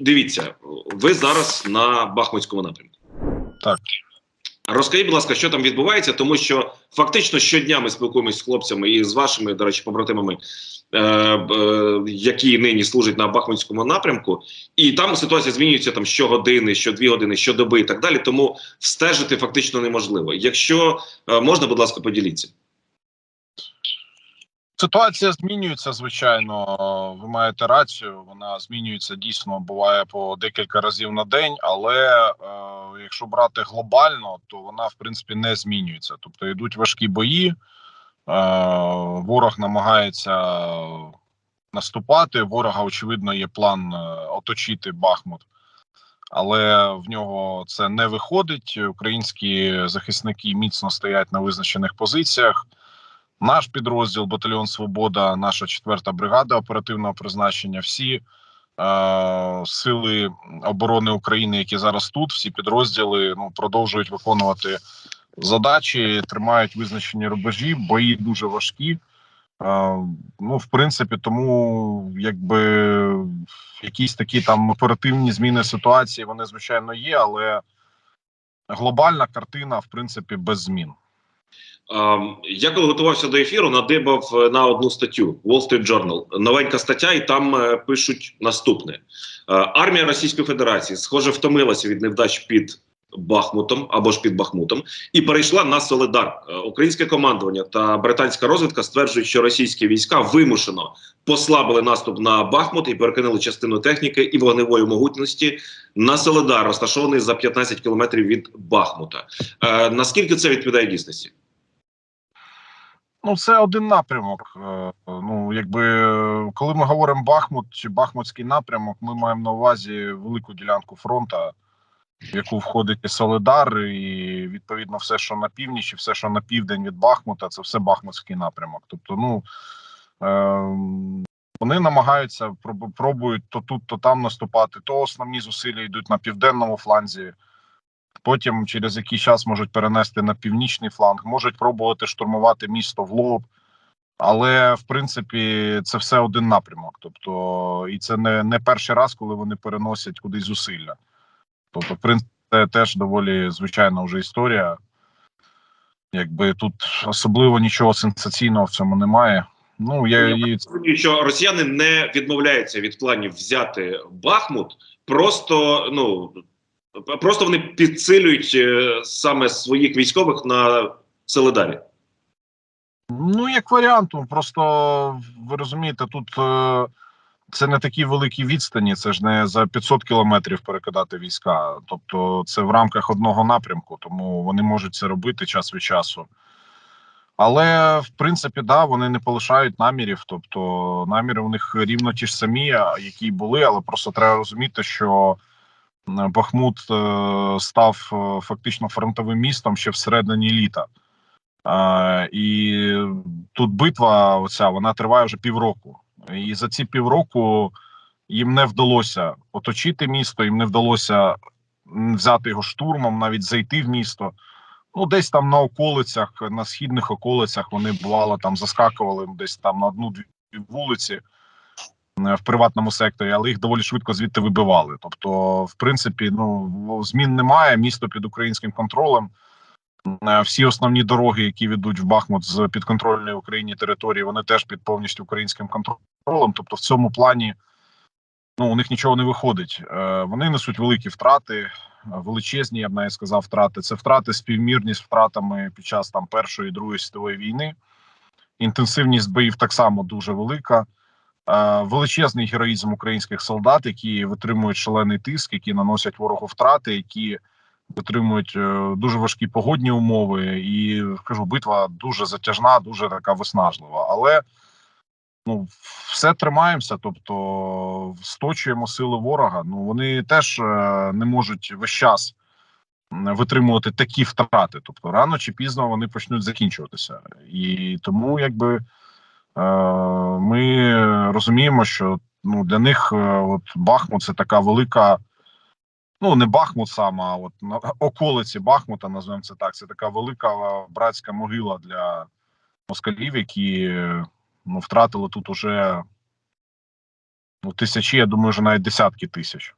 Дивіться, ви зараз на Бахмутському напрямку. Так. Розкажіть, будь ласка, що там відбувається, тому що фактично щодня ми спілкуємося з хлопцями і з вашими, до речі, побратимами, е, е, які нині служать на Бахмутському напрямку, і там ситуація змінюється там щогодини, щодві години, щодоби і так далі. Тому встежити фактично неможливо. Якщо е, можна, будь ласка, поділіться. Ситуація змінюється, звичайно. Ви маєте рацію. Вона змінюється дійсно, буває по декілька разів на день. Але е, якщо брати глобально, то вона в принципі не змінюється. Тобто йдуть важкі бої, е, ворог намагається наступати. Ворога, очевидно, є план е, оточити Бахмут. Але в нього це не виходить. Українські захисники міцно стоять на визначених позиціях. Наш підрозділ Батальйон Свобода, наша четверта бригада оперативного призначення. Всі е, сили оборони України, які зараз тут, всі підрозділи ну продовжують виконувати задачі, тримають визначені рубежі. Бої дуже важкі. Е, ну, в принципі, тому якби якісь такі там оперативні зміни ситуації, вони звичайно є, але глобальна картина, в принципі, без змін. Ем, Я коли готувався до ефіру, надибав е, на одну статтю Wall Street Journal. Новенька стаття, і там е, пишуть наступне: Е, армія Російської Федерації, схоже, втомилася від невдач під Бахмутом або ж під Бахмутом, і перейшла на Соледар. Е, Українське командування та британська розвідка стверджують, що російські війська вимушено послабили наступ на Бахмут і перекинули частину техніки і вогневої могутності на Соледар, розташований за 15 кілометрів від Бахмута. Е, наскільки це відповідає дійсності? Ну, це один напрямок. Е, Ну, якби коли ми говоримо Бахмут чи Бахмутський напрямок, ми маємо на увазі велику ділянку фронта, в яку входить і Солидар, і відповідно все, що на північ, і все, що на південь від Бахмута, це все Бахмутський напрямок. Тобто, ну е, вони намагаються пробують то тут, то там наступати. То основні зусилля йдуть на південному фланзі. Потім через який час можуть перенести на північний фланг, можуть пробувати штурмувати місто в лоб, але в принципі це все один напрямок. Тобто, і це не, не перший раз, коли вони переносять кудись зусилля. Тобто, в принципі, це теж доволі звичайна вже історія. Якби тут особливо нічого сенсаційного в цьому немає. Ну я і розумію, що росіяни не відмовляються від планів взяти Бахмут, просто ну просто вони підсилюють е, саме своїх військових на Селедарі. Ну, як варіант, ну, просто ви розумієте, тут е, це не такі великі відстані, це ж не за 500 кілометрів перекидати війська. Тобто, це в рамках одного напрямку, тому вони можуть це робити час від часу. Але в принципі, да, вони не полишають намірів. Тобто, наміри у них рівно ті ж самі, які були, але просто треба розуміти, що Бахмут е, став е, фактично фронтовим містом ще всередині літа. І тут битва, оця вона триває вже півроку. І за ці півроку їм не вдалося оточити місто, їм не вдалося взяти його штурмом, навіть зайти в місто. Ну, десь там на околицях, на східних околицях вони бувало там заскакували десь там на одну-дві вулиці в приватному секторі, але їх доволі швидко звідти вибивали. Тобто, в принципі, ну змін немає. Місто під українським контролем. Всі основні дороги, які ведуть в Бахмут з підконтрольної Україні території, вони теж під повністю українським контролем. Тобто, в цьому плані ну у них нічого не виходить. Е, Вони несуть великі втрати, е, величезні, я б навіть сказав, втрати. Це втрати співмірні з втратами під час там першої і другої світової війни. Інтенсивність боїв так само дуже велика. Е, Величезний героїзм українських солдат, які витримують шалений тиск, які наносять ворогу втрати, які витримують е, дуже важкі погодні умови, і кажу, битва дуже затяжна, дуже така виснажлива. Але ну все тримаємося, тобто сточуємо сили ворога. Ну вони теж е, не можуть весь час витримувати такі втрати. Тобто, рано чи пізно вони почнуть закінчуватися, і тому якби е, ми розуміємо, що ну для них от Бахмут це така велика. Ну, не Бахмут сам, а от на околиці Бахмута, називаємо це так. Це така велика братська могила для москалів, які ну, втратили тут уже ну, тисячі, я думаю, вже навіть десятки тисяч.